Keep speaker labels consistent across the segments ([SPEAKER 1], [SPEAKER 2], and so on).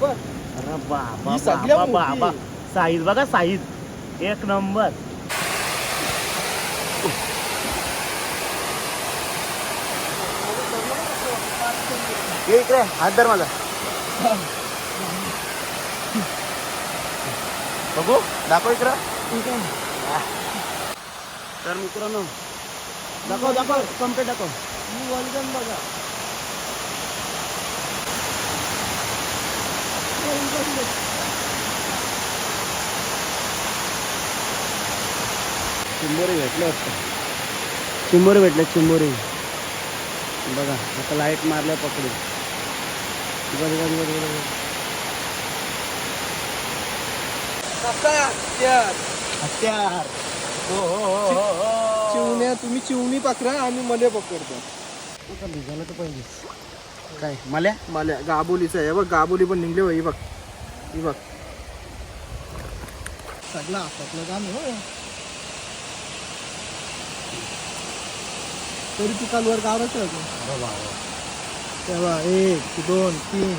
[SPEAKER 1] बघ
[SPEAKER 2] अरे बाबा
[SPEAKER 1] ही सगळ्यात
[SPEAKER 2] बाबा
[SPEAKER 1] मोठी
[SPEAKER 2] बाबा.
[SPEAKER 1] आहे.
[SPEAKER 2] साईज बघा साईज एक नंबर. ये इकडे हात धर मला. बघू दाखव इकडं. तर मित्रांनो दाखव दाखव. कंप्लीट दाखव
[SPEAKER 1] ही वल्गन बघा.
[SPEAKER 2] चिंबोरी भेटले वाटतं चिंबोरी भेटले चिंबोरी. बघा आता लाइट मारलं पकडून. बघ बघ बघ बघ बघ.
[SPEAKER 1] काका, यार.
[SPEAKER 2] हत्यार हो हो हो हो हो.
[SPEAKER 1] चिवण्या तुम्ही चिवणी पकडा आम्ही मले पकडतो.
[SPEAKER 2] आता भिजायला तर पाहिजेच काय? मल्या?
[SPEAKER 1] मला गाबोलीचं आहे. बघ गाबोली पण निघले बघ ही बघ. ही बघ. सगळं आपलं काम आहे हो तरी ती कालवर गावच तेव्हा एक दोन तीन.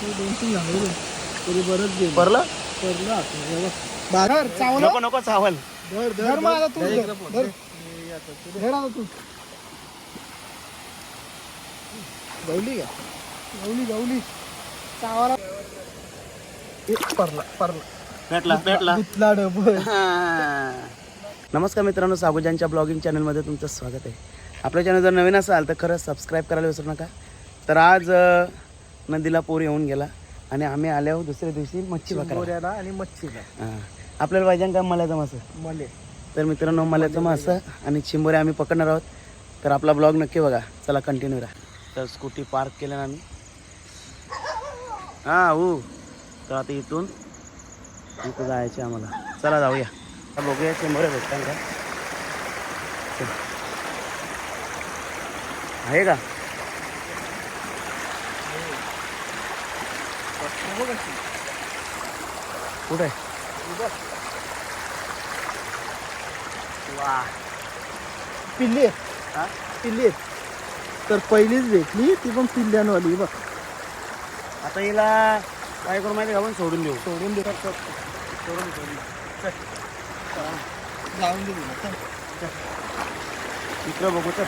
[SPEAKER 1] हे दोन तीन झाले तरी बरंच गेलं.
[SPEAKER 2] भरलं?
[SPEAKER 1] पडलं आपण हे बघ.
[SPEAKER 2] नको नको चावल.
[SPEAKER 1] धर धर मग आता तू धर धर. धर आता तू. गवली का? गवली गवली चावाला. परला परला.
[SPEAKER 2] भेटला भेटला.
[SPEAKER 1] डबल
[SPEAKER 2] नमस्कार मित्रांनो साबुजांच्या ब्लॉगिंग चॅनलमध्ये तुमचं स्वागत आहे. आपलं चॅनल जर नवीन असाल तर खरंच सबस्क्राईब करायला विसरू नका. तर आज नदीला पूर येऊन गेला आणि आम्ही आल्यावर दुसऱ्या दिवशी मच्छी
[SPEAKER 1] चिंबोऱ्याला आणि मच्छीला
[SPEAKER 2] हां. आपल्याला पाहिजे का मल्याचा मासा?
[SPEAKER 1] मले.
[SPEAKER 2] तर मित्रांनो मल्याचा मासा आणि चिंबोरे आम्ही पकडणार आहोत. तर आपला ब्लॉग नक्की बघा. चला कंटिन्यू राहा तर स्कूटी पार्क केलं ना आम्ही. हां हो. तर आता इथून इथं जायचे आम्हाला. चला जाऊया. बघूया चिंबोरे भेटतात का. आहे का? कुठे? वा
[SPEAKER 1] पिल्ली
[SPEAKER 2] हा?
[SPEAKER 1] पिल्ली. तर पहिलीच भेटली ती पण पिल्ल्यांवाली बघ.
[SPEAKER 2] आता हिला काय करू माहिती का आपण? सोडून देऊ.
[SPEAKER 1] सोडून दे सोडून सोडून जाऊन दे तिला, चल.
[SPEAKER 2] इकडं बघू तर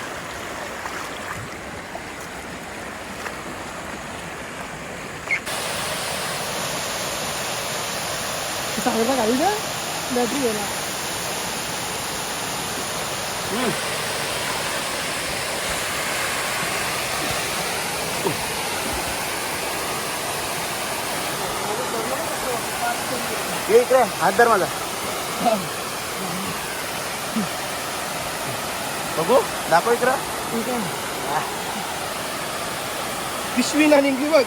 [SPEAKER 1] बॅटरी गेला
[SPEAKER 2] ये इकडे हात धर माझा बघू दाखव इकडं.
[SPEAKER 1] पिशवी ना निघली बघ.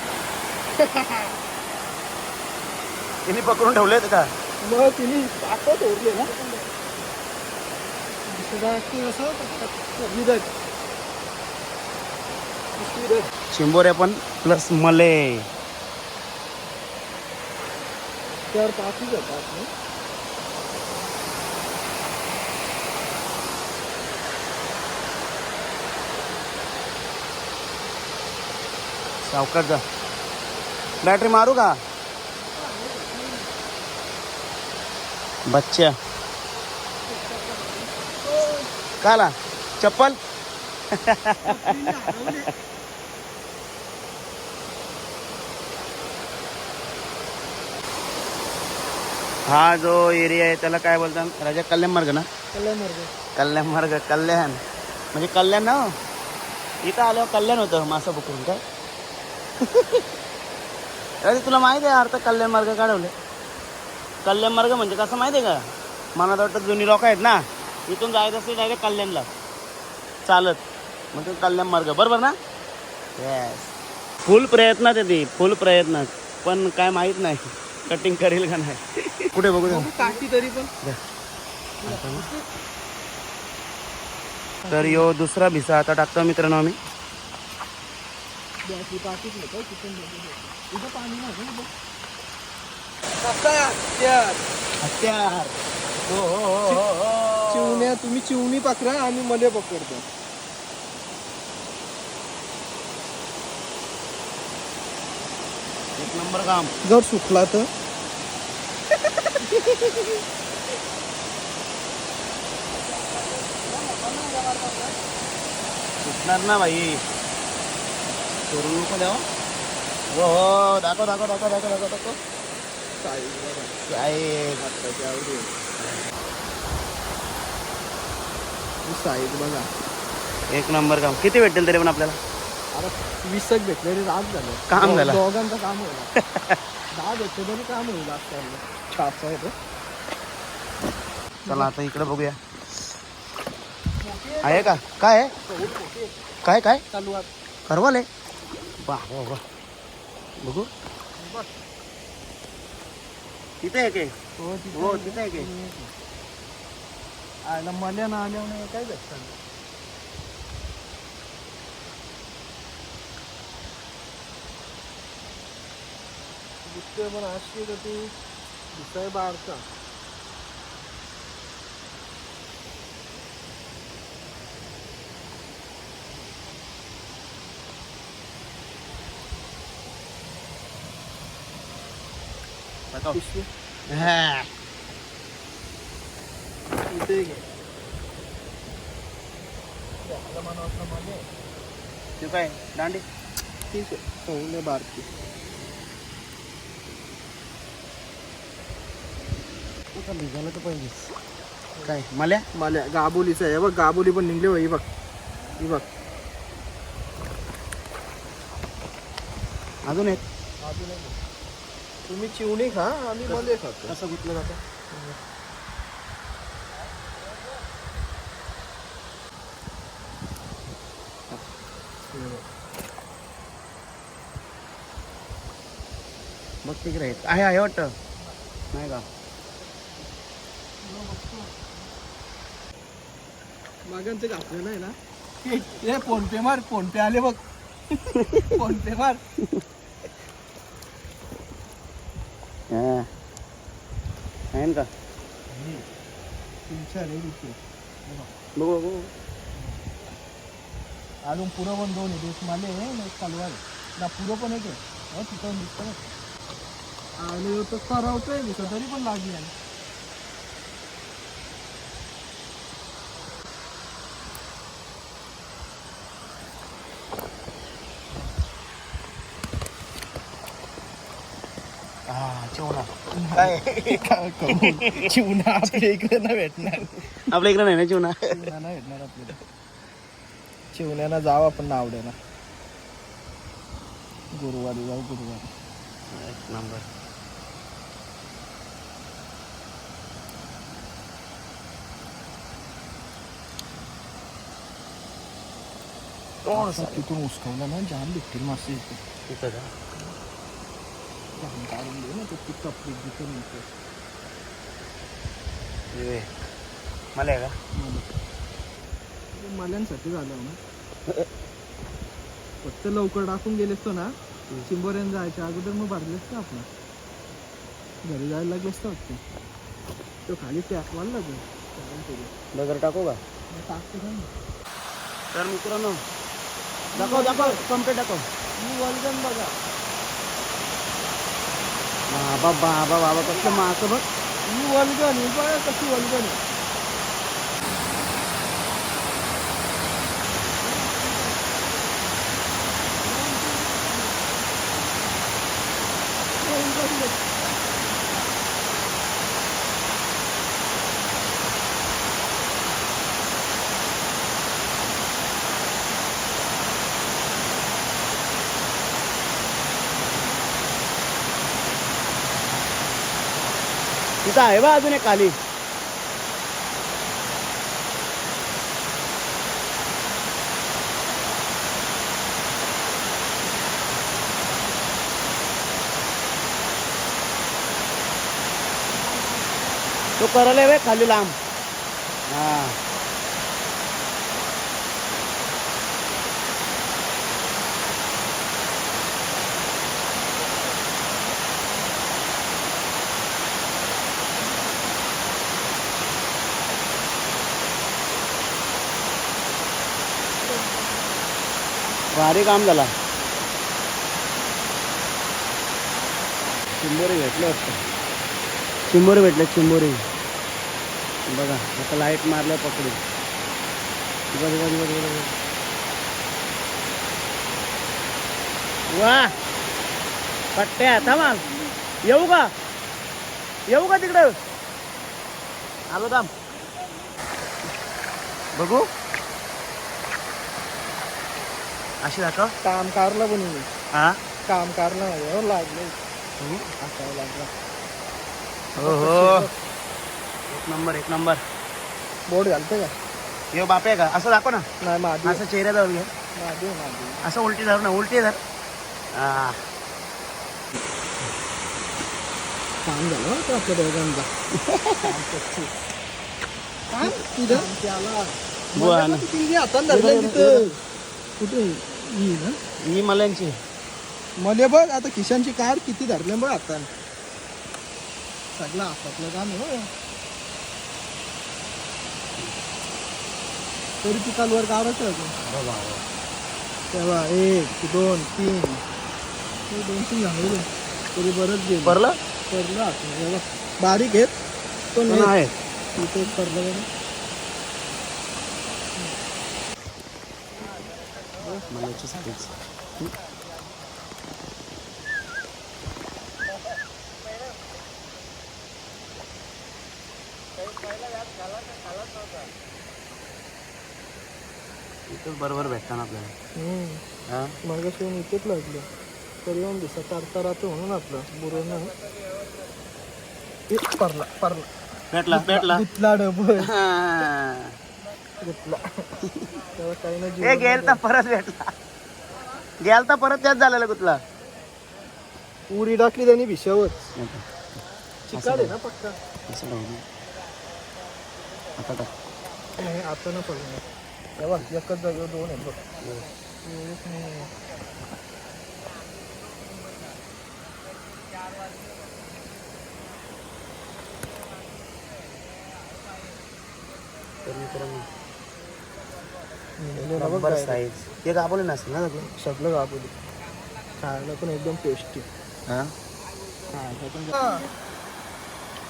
[SPEAKER 2] तिने पकडून ठेवले का?
[SPEAKER 1] मग तिने आता सोडले ना.
[SPEAKER 2] चिंबोऱ्या पण प्लस मले.
[SPEAKER 1] त्यावर पाठी जातात ना
[SPEAKER 2] सावकाश जा। बॅटरी मारू का? बच्चा। काला चप्पल? हा जो एरिया आहे त्याला काय बोलतात? राजा कल्याण मार्ग ना?
[SPEAKER 1] कल्याण मार्ग.
[SPEAKER 2] कल्याण मार्ग कल्याण. म्हणजे कल्याण ना? इथं आल्यावर कल्याण होतं मासा पकडून काय? अरे तुला माहिती आहे अर्थ कल्याण मार्ग काढवले? कल्याण मार्ग म्हणजे कसं माहिती आहे का? मला तर वाटतं जुनी लोक आहेत ना इथून जायचं असेल डायरेक्ट कल्याणला. चालत. ते कल्याण मार्ग. बरोबर ना? येस फुल प्रयत्नात आहे ती फुल प्रयत्नात. पण काय माहीत नाही. कटिंग करेल का नाही? कुठे बघू
[SPEAKER 1] काठी तरी पण.
[SPEAKER 2] तर यो दुसरा भिसा आता टाकतो मित्रांनो आम्ही. हो हो हो
[SPEAKER 1] चिवण्या तुम्ही चिवणी पकडा आम्ही मले पकडतो.
[SPEAKER 2] एक नंबर काम.
[SPEAKER 1] जर सुटला तर?
[SPEAKER 2] सुटणार ना भाई करू नको द्यावं हो हो दाखव दाखव दाखव दाखव दाखव दाखव.
[SPEAKER 1] साईज बघा.
[SPEAKER 2] एक नंबर काम. किती भेटेल तरी पण आपल्याला?
[SPEAKER 1] अरे वीसच भेटले रे आज झालं.
[SPEAKER 2] काम झालं.
[SPEAKER 1] दोघांचं काम होईल. दहा काम होईल आहे. ते.
[SPEAKER 2] चला आता इकडे बघूया. आहे का? काय आहे? काय काय?
[SPEAKER 1] चालू आहे.
[SPEAKER 2] करवाल आहे वा वा वा. बघू. तिथे आहे के?
[SPEAKER 1] हो
[SPEAKER 2] हो तिथे आहे के?
[SPEAKER 1] आयला मला ना आल्या काय भेटतं? दिसतोय पण अशी का ती दिसाय
[SPEAKER 2] दाखव.
[SPEAKER 1] पिशवी.
[SPEAKER 2] हा.
[SPEAKER 1] इथे घे.
[SPEAKER 2] ते काय दांडी?
[SPEAKER 1] ठीक आहे. सौले बारकी.
[SPEAKER 2] आता निघालं तर पाहिजेच काय? मल्या?
[SPEAKER 1] मला गाबोलीचं आहे. बघ गाबोली पण निघली ही बघ. ही बघ.
[SPEAKER 2] अजून एक.
[SPEAKER 1] तुम्ही चिवणी खा आम्ही मध्ये खातो.
[SPEAKER 2] गुतलं जातं? बघ तिकडे आहेत. आहे आहे वाटतं. नाही का?
[SPEAKER 1] मागांचे घातले नाही ना. हे फोन पे मार फोन पे आले बघ. फोन पे मार.
[SPEAKER 2] हा. आहे ना का?
[SPEAKER 1] रुपये
[SPEAKER 2] बघू बघू.
[SPEAKER 1] अजून पुरं पण दोन आहे दिवस माले आहे चालू आहे. ना पुरं पण एक आहे. हो तिथं दिसतं आले तर सरावतोय दिसत तरी पण लागली आहे
[SPEAKER 2] हा चिवणा काय
[SPEAKER 1] चिवणा आपल्या इकडे ना भेटणार.
[SPEAKER 2] आपल्या इकडे नाही ना
[SPEAKER 1] नाही भेटणार आपल्याला चिवण्याला जावं आपण नाव ना गुरुवारी जाऊ गुरुवारी.
[SPEAKER 2] एक नंबर.
[SPEAKER 1] तिथून उचकवलं ना जाम भेटतील मासे इथे.
[SPEAKER 2] तिथं का?
[SPEAKER 1] जाम काढून दे ना ते ती टपरी जिथे मिळते
[SPEAKER 2] हे बघ. मला आहे का
[SPEAKER 1] मल्यांसाठी झालं ना फक्त लवकर टाकून गेले असतो ना चिंबोऱ्यान जायच्या अगोदर मग भरले असतं आपण घरी जायला लागले असतं वाटतं तो खाली पॅक वाढला लागेल
[SPEAKER 2] बगर टाकू का
[SPEAKER 1] टाकतो का ना
[SPEAKER 2] तर मित्रांनो दाखव दाखव कंप्लीट दाखव
[SPEAKER 1] मी वल्गन बघा
[SPEAKER 2] बाबा बाबा बाबा कसलं मासं बघ.
[SPEAKER 1] मी वल्गन ही बघा कशी वलगण. आहे
[SPEAKER 2] तिथं आहे बा अजून एक खाली. तो करले वे खाली लांब. हा. भारी काम झाला. चिंबोरी भेटले वाटतं. चिंबोरी भेटले चिंबोरी. बघा आता लाइट मारलं पकडून बघ बघ बघ बघ. वा! पट्ट्या थांबा येऊ का? येऊ का तिकडं? आलो थांब. बघू. अशी दाखव.
[SPEAKER 1] काम कारला बनवले
[SPEAKER 2] हा?
[SPEAKER 1] काम कारला माझ्या हो लागले. असावं लागलं.
[SPEAKER 2] हो हो एक नंबर एक नंबर.
[SPEAKER 1] बोर्ड घालतं का?
[SPEAKER 2] यो बाप आहे का? असं दाखव ना.
[SPEAKER 1] नाही माझी
[SPEAKER 2] असं चेहऱ्याजवळ घे
[SPEAKER 1] माझी माझी
[SPEAKER 2] असं उलटी धर ना उलटी धर. हा.
[SPEAKER 1] काम झालं का आपल्या दोघांचा? त्याला
[SPEAKER 2] बुवा ना.
[SPEAKER 1] हातात धरलं तिथं. कुठे? ही ना?
[SPEAKER 2] ही मल्यांची.
[SPEAKER 1] मले बघ आता खिशांची कार किती धरले बघ आता. सगळं हातातलं काम आहे हो. तरी ती कालवर काढायचं होतं तेव्हा एक दोन तीन. हे दोन तीन झाले तरी बरंच गेलं.
[SPEAKER 2] परलं
[SPEAKER 1] पडलं आतमध्ये, हे बघ. बारीक आहेत पण
[SPEAKER 2] आहे.
[SPEAKER 1] तिथे एक पडलं
[SPEAKER 2] मल्ल्याची साडीच. इथंच बरोबर भेटतात आपल्याला. हा?
[SPEAKER 1] मग शिवून इथेच लागलं. तरी येऊन दिसा तारता राहतो म्हणून आपलं. बुरं नाही. ए, परला परला.
[SPEAKER 2] भेटला भेटला
[SPEAKER 1] गुतला डबल.
[SPEAKER 2] हा.
[SPEAKER 1] तेव्हा काही नाही
[SPEAKER 2] गेल तर परत भेटला. गेल तर परत त्याच झालेला कुठला?
[SPEAKER 1] उडी टाकली त्यांनी भिशावर. चिकाड आहे ना पक्का.
[SPEAKER 2] असं राहू दे. आता टाक.
[SPEAKER 1] नाही आता ना पडलं तेव्हा एकच जागेवर दोन आहेत बघ. एक नाही.
[SPEAKER 2] तर मित्रांनो
[SPEAKER 1] direct.
[SPEAKER 2] साईज ते गाबवले नसेल ना सगळं
[SPEAKER 1] सगळं गाबोली खायला पण एकदम टेस्टी
[SPEAKER 2] हा?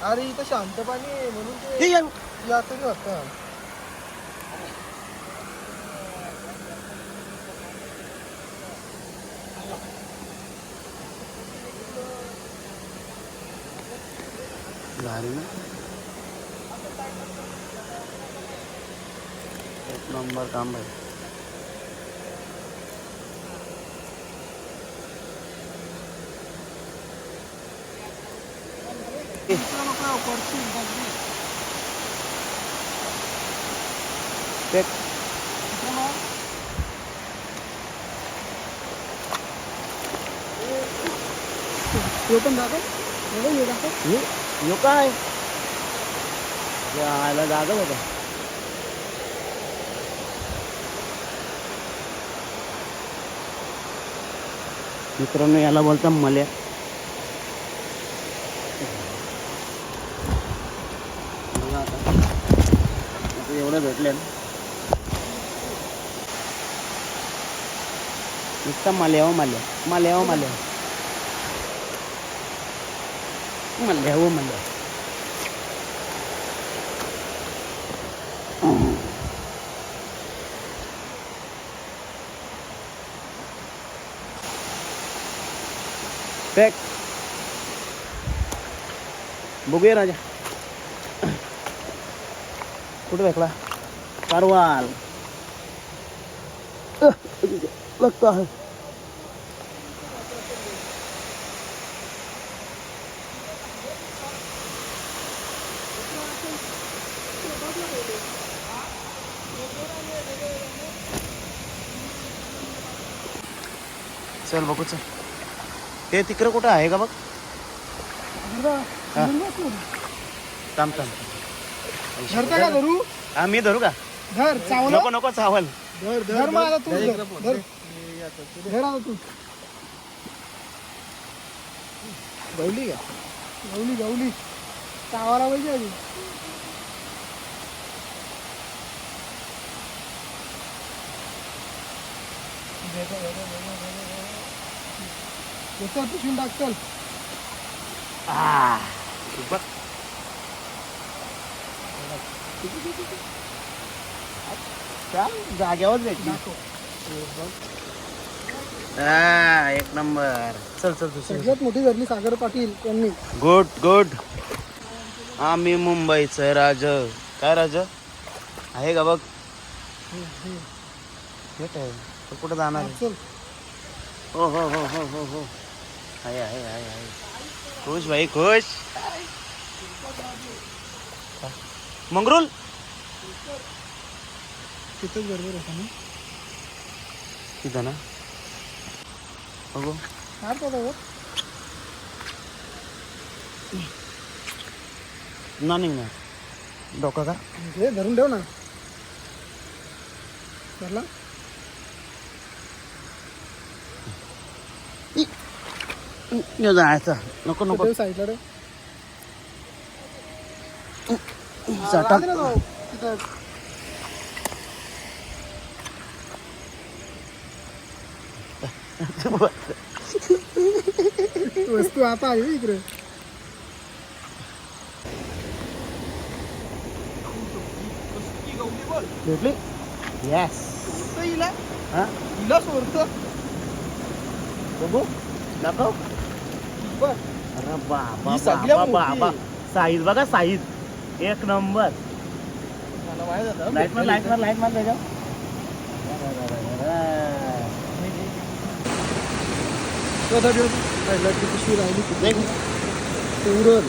[SPEAKER 1] अरे इथं शांत पाणी आहे म्हणून ते
[SPEAKER 2] या.
[SPEAKER 1] यातून होतं
[SPEAKER 2] भारी ना. एक नंबर काम भाई एक
[SPEAKER 1] तो पण दाखव
[SPEAKER 2] यो काय यायला जागा होता मित्रांनो याला बोलता मल्या. आता. एवढं भेटले नुसता माल्या हो माल्या. माल्या हो माल्या. मल्ल्या हो मल्ल्या पॅक बघूया राजा कुठे भेटला कारवाल अह, लगता है चल बघू चल ते तिकडं कुठं आहे का बघ. थांब थांब.
[SPEAKER 1] धरता का धरू?
[SPEAKER 2] हा मी धरू का?
[SPEAKER 1] धर चावलं.
[SPEAKER 2] नको नको चावल.
[SPEAKER 1] धर धर मला तू धर धर. धर. आता तू. गवली का? गवली गवली चावायला पाहिजे आधी. याच्यावर पिशवून टाक चल
[SPEAKER 2] आ, बघ. त्या जाग्यावर आ, एक नंबर. चल चल दुसरी.
[SPEAKER 1] सगळ्यात मोठी धरली सागर पाटील यांनी.
[SPEAKER 2] Good good. आम्ही मुंबईचं राज. काय राज? आहे का बघ? आहे. तो कुठं जाणार आहे?
[SPEAKER 1] चल.
[SPEAKER 2] हो हो हो हो हो हो. आहे आहे आहे आहे. खुश भाई खुश. मंगरुल?
[SPEAKER 1] तिथंच बरोबर होता ना
[SPEAKER 2] तिथं ना? बघू.
[SPEAKER 1] पडावं
[SPEAKER 2] ना निघणार डोका का?
[SPEAKER 1] हे धरून ठेव ना. धरला?
[SPEAKER 2] जायचं नको नको।
[SPEAKER 1] साईडला रे. वस्तू आता आहे इकडे
[SPEAKER 2] भेटली येस हा?
[SPEAKER 1] हिला सोडतो
[SPEAKER 2] बघू दाखव
[SPEAKER 1] बर
[SPEAKER 2] अरे बाबा
[SPEAKER 1] ही सगळ्या
[SPEAKER 2] बाबा
[SPEAKER 1] मोठी.
[SPEAKER 2] बाबा.
[SPEAKER 1] आहे.
[SPEAKER 2] साईज बघा साईज एक नंबर.
[SPEAKER 1] मला माहीत होतं.
[SPEAKER 2] लाइट मार लाइट मार लाइट मार त्याच्या
[SPEAKER 1] पिशवी राहिली
[SPEAKER 2] देख.
[SPEAKER 1] उरल.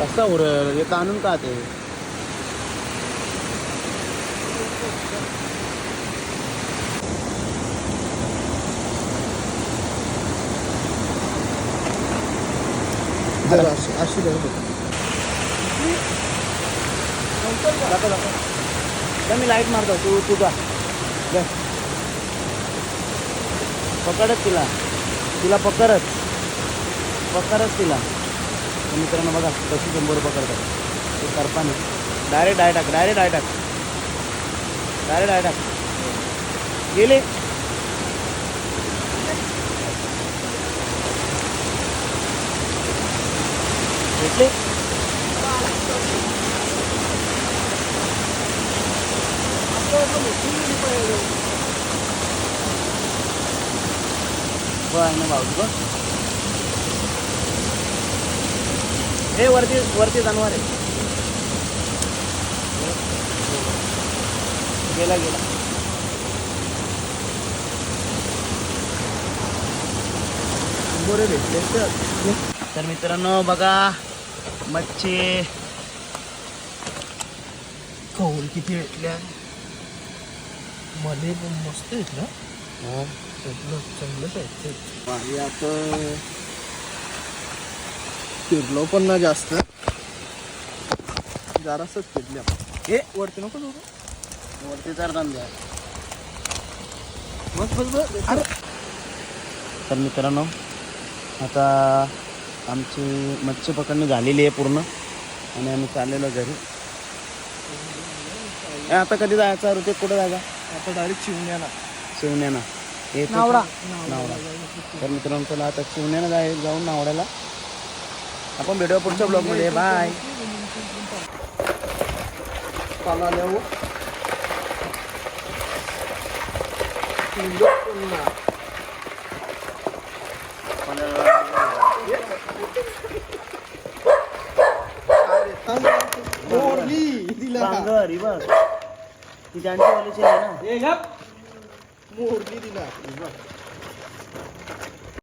[SPEAKER 2] कसा उरल? हे ताणून का ते?
[SPEAKER 1] अशी
[SPEAKER 2] मी लाइट मारतो तू तू जा. पकडच तिला. तिला पकडच. पकडच तिला. मित्रांनो बघा कशी शंभर पकडतात. ते करपाने डायरेक्ट डाय टाक डायरेक्ट डाय टाक. डायरेक्ट डाय टाक. गेले. भेटले बरं ना भाऊ बघ हे वरती वरती जनावर आहे. गेला गेला.
[SPEAKER 1] बरे भेटले तर
[SPEAKER 2] तर मित्रांनो बघा. मच्छी.
[SPEAKER 1] कौल किती भेटल्या? मध्ये पण मस्त आहेत ना चांगलं चांगलंच आहे भारी आता फिरलो पण ना जास्त. जरासच फिरले. हे वरती नको जाऊ.
[SPEAKER 2] वरती तर द्या
[SPEAKER 1] बस बस बस. अरे.
[SPEAKER 2] तर मित्रांनो आता आमची मच्छी पकडणी झालेली आहे पूर्ण. आणि आम्ही चाललेलो घरी. ए, आता कधी जायचं ऋतिक? कुठं जायचा?
[SPEAKER 1] आता डायरेक्ट शिवण्याला.
[SPEAKER 2] शिवण्याना हे
[SPEAKER 1] नावडा
[SPEAKER 2] तर मित्रांनो चला आता शिवण्यानं जाय जाऊन नावड्याला आपण भेटूया पुढच्या ब्लॉगमध्ये. बाय.
[SPEAKER 1] पाला आल्यावर मोरली दिला
[SPEAKER 2] ही बघ. ती वालीची आहे ना?
[SPEAKER 1] मोरली दिला